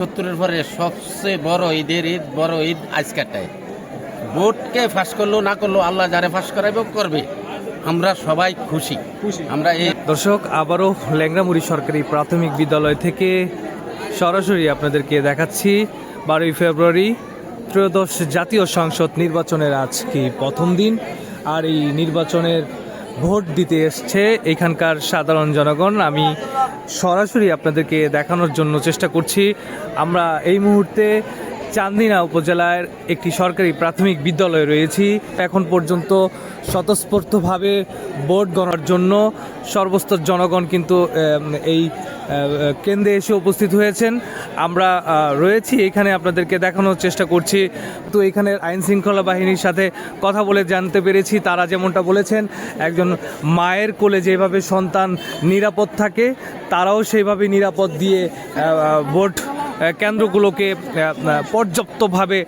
সত্তরের পরে সবচেয়ে বড় ঈদের ঈদ বড় ঈদ আজকেরটাই। ভোটকে ফাঁস করল না করল আল্লাহ যারে ফাঁস করাবে করবে। আমরা সবাই খুশি। আমরা এই দর্শক আবারও ল্যাংরামুড়ি সরকারি প্রাথমিক বিদ্যালয় থেকে সরাসরি আপনাদেরকে দেখাচ্ছি। বারোই ফেব্রুয়ারি ত্রয়োদশ জাতীয় সংসদ নির্বাচনের আজকে প্রথম দিন? আর এই নির্বাচনের ভোট দিতে এসছে এখানকার সাধারণ জনগণ। আমি সরাসরি আপনাদেরকে দেখানোর জন্য চেষ্টা করছি। আমরা এই মুহূর্তে চান্দিনা উপজেলার একটি সরকারি প্রাথমিক বিদ্যালয়ে রয়েছি। এখন পর্যন্ত স্বতঃস্ফূর্তভাবে ভোট গণার জন্য সর্বস্তর জনগণ কিন্তু এই কেন্দ্রে এসে উপস্থিত হয়েছেন। আমরা রয়েছি, এখানে আপনাদেরকে দেখানোর চেষ্টা করছি। তো এখানের আইন শৃঙ্খলা বাহিনীর সাথে কথা বলে জানতে পেরেছি। তারা যেমনটা বলেছেন, একজন মায়ের কোলে যেভাবে সন্তান নিরাপদ থাকে, তারাও সেইভাবে নিরাপদ দিয়ে ভোট কেন্দ্রগুলোকে পর্যাপ্তভাবে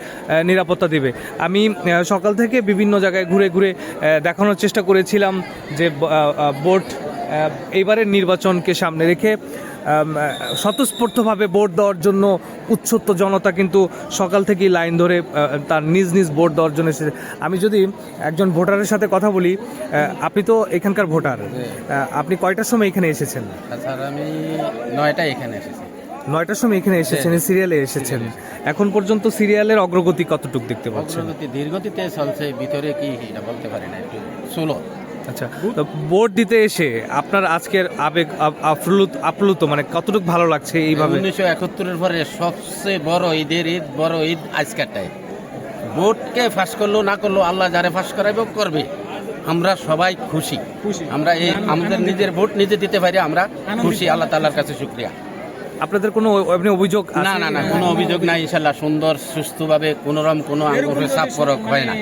নিরাপত্তা দেবে। আমি সকাল থেকে বিভিন্ন জায়গায় ঘুরে ঘুরে দেখানোর চেষ্টা করেছিলাম যে ব- আহ, আহ, ভোট এইবারের নির্বাচনকে সামনে রেখে স্বতঃস্ফূর্তভাবে ভোট দেওয়ার জন্য উচ্ছত্ত জনতা কিন্তু সকাল থেকেই লাইন ধরে তার নিজ নিজ ভোট দেওয়ার জন্য এসেছে। আমি যদি একজন ভোটারের সাথে কথা বলি আপনি তো এখানকার ভোটার আপনি কয়টার সময় এখানে এসেছেন? স্যার আমি নয়টা এখানে এসেছি। নয়টার সময় এখানে এসেছেন সিরিয়ালে এসেছেন। এখন পর্যন্ত সিরিয়ালের অগ্রগতি কতটুকু দেখতে পাচ্ছেন? অগ্রগতি ধীরগতিতে চলছে ভিতরে কি এটা বলতে পারি না একটু ষোলো আচ্ছা তো ভোট দিতে এসে আপনার আজকের আবেগ আপ- আপ্লুত আপ্লুত মানে কতটুকু ভালো লাগছে এইভাবে? উনিশশো একাত্তরের পরে সবচেয়ে বড় ঈদের ঈদ বড় ঈদ আজকেরটাই ভোটকে ফাঁস করল না করল আল্লাহ যারে ফাঁস করাবে করবে। আমরা সবাই খুশি। আমরা এই আমাদের নিজের ভোট নিজে দিতে পারি আমরা খুশি আল্লাহ তাআলার কাছে শুক্রিয়া। আপনাদের কোনো এমনি অভিযোগ না না না কোনো অভিযোগ নাই ইনশাল্লাহ সুন্দর সুস্থভাবে কোনো রকম কোনো আঙ্গুরে চাপ পরক হয় না।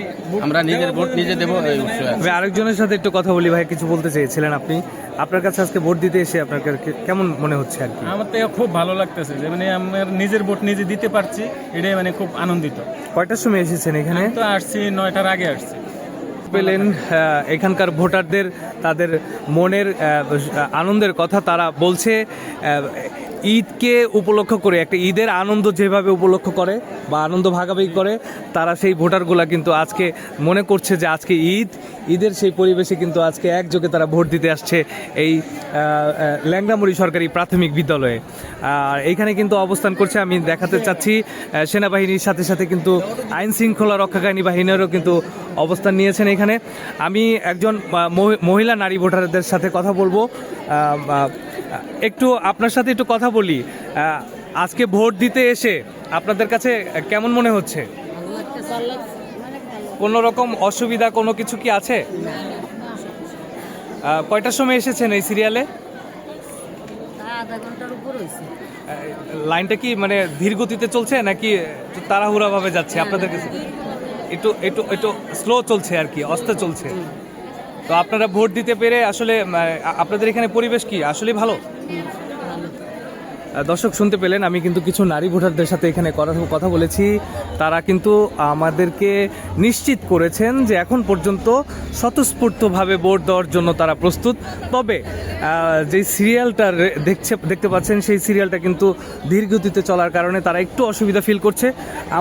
আমরা নিজের ভোট নিজে দেবো এই উৎসবে আমি আরেকজনের সাথে একটু কথা বলি ভাই কিছু বলতে চেয়েছিলেন আপনি। আপনার কাছে আজকে ভোট দিতে এসে আপনার কেমন মনে হচ্ছে আর কি? আমার তো খুব ভালো লাগতেছে যে মানে আমার নিজের ভোট নিজে দিতে পারছি এটাই মানে খুব আনন্দিত। কয়টার সময় এসেছেন এখানে? তো আসছি নয়টার আগে আসছি। পেলেন এখানকার ভোটারদের তাদের মনের আনন্দের কথা তারা বলছে ঈদকে উপলক্ষ করে, একটা ঈদের আনন্দ যেভাবে উপলক্ষ করে বা আনন্দ ভাগাভাগি করে, তারা সেই ভোটারগুলা কিন্তু আজকে মনে করছে যে আজকে ঈদ। ঈদের সেই পরিবেশে কিন্তু আজকে একযোগে তারা ভোট দিতে আসছে এই ল্যাংড়ামুড়ি সরকারি প্রাথমিক বিদ্যালয়ে। আর এইখানে কিন্তু অবস্থান করছে, আমি দেখাতে চাচ্ছি সেনাবাহিনীর সাথে সাথে কিন্তু আইন শৃঙ্খলা রক্ষাকারী বাহিনীরও কিন্তু অবস্থান নিয়েছেন এখানে। আমি একজন মহি- মহিলা নারী ভোটারদের সাথে কথা বলব। একটু আপনার সাথে একটু কথা বলি। আজকে ভোট দিতে এসে আপনাদের কাছে কেমন মনে হচ্ছে? কোনো রকম অসুবিধা, কোনো কিছু কি আছে? কয়টার সময় এসেছেন এই সিরিয়ালে? লাইনটা কি মানে ধীর গতিতে চলছে নাকি একটু তাড়াহুড়াভাবে যাচ্ছে? আপনাদের কাছে একটু একটু একটু স্লো চলছে আর কি, অস্তে চলছে। তো আপনারা ভোট দিতে পেরে আসলে আপনাদের এখানে পরিবেশ কি? আসলে ভালো? দর্শক শুনতে পেলেন, আমি কিন্তু কিছু নারী ভোটারদের সাথে এখানে কথা কথা বলেছি। তারা কিন্তু আমাদেরকে নিশ্চিত করেছেন যে এখন পর্যন্ত স্বতঃস্ফূর্তভাবে ভোট দেওয়ার জন্য তারা প্রস্তুত। তবে যে সিরিয়ালটা দেখছে, দেখতে পাচ্ছেন, সেই সিরিয়ালটা কিন্তু ধীরগতিতে চলার কারণে তারা একটু অসুবিধা ফিল করছে।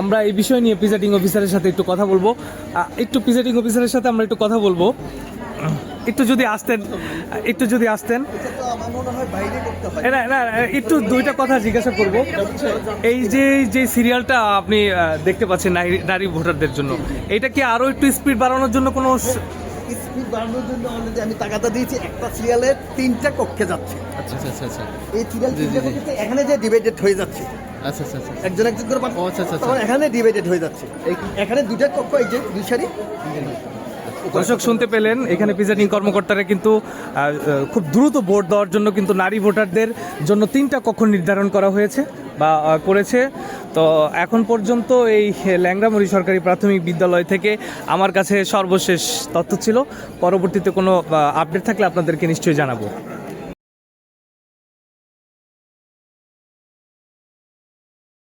আমরা এই বিষয় নিয়ে প্রিজাইডিং অফিসারের সাথে একটু কথা বলব। একটু প্রিজাইডিং অফিসারের সাথে আমরা একটু কথা বলব। একটু যদি আসতেন একটু যদি আসতেন। না, না, একটু দুইটা কথা জিজ্ঞাসা করব। এই যে যে সিরিয়ালটা আপনি দেখতে পাচ্ছেন নারী নারী ভোটারদের জন্য এটা কি আরও একটু স্পিড বাড়ানোর জন্য কোনো স্পিড বাড়ানোর জন্য অলরেডি আমি টাকাটা দিয়েছি একটা সিরিয়ালের তিনটা কক্ষে যাচ্ছে। আচ্ছা আচ্ছা আচ্ছা এই সিরিয়াল এখানে যে ডিভাইডেড হয়ে যাচ্ছে। আচ্ছা আচ্ছা আচ্ছা। একজন একজন করে আচ্ছা, আচ্ছা, আচ্ছা। এখানে ডিভাইডেড হয়ে যাচ্ছে। এই- এখানে দুইটা কক্ষ এই যে দুই সারি। দর্শক শুনতে পেলেন, এখানে প্রিজাইডিং কর্মকর্তারা কিন্তু খুব দ্রুত ভোট দেওয়ার জন্য কিন্তু নারী ভোটারদের জন্য তিনটা কক্ষ নির্ধারণ করা হয়েছে বা করেছে। তো এখন পর্যন্ত এই ল্যাংরামুড়ি সরকারি প্রাথমিক বিদ্যালয় থেকে আমার কাছে সর্বশেষ তথ্য ছিল। পরবর্তীতে কোনো আপডেট থাকলে আপনাদেরকে নিশ্চয়ই জানাব।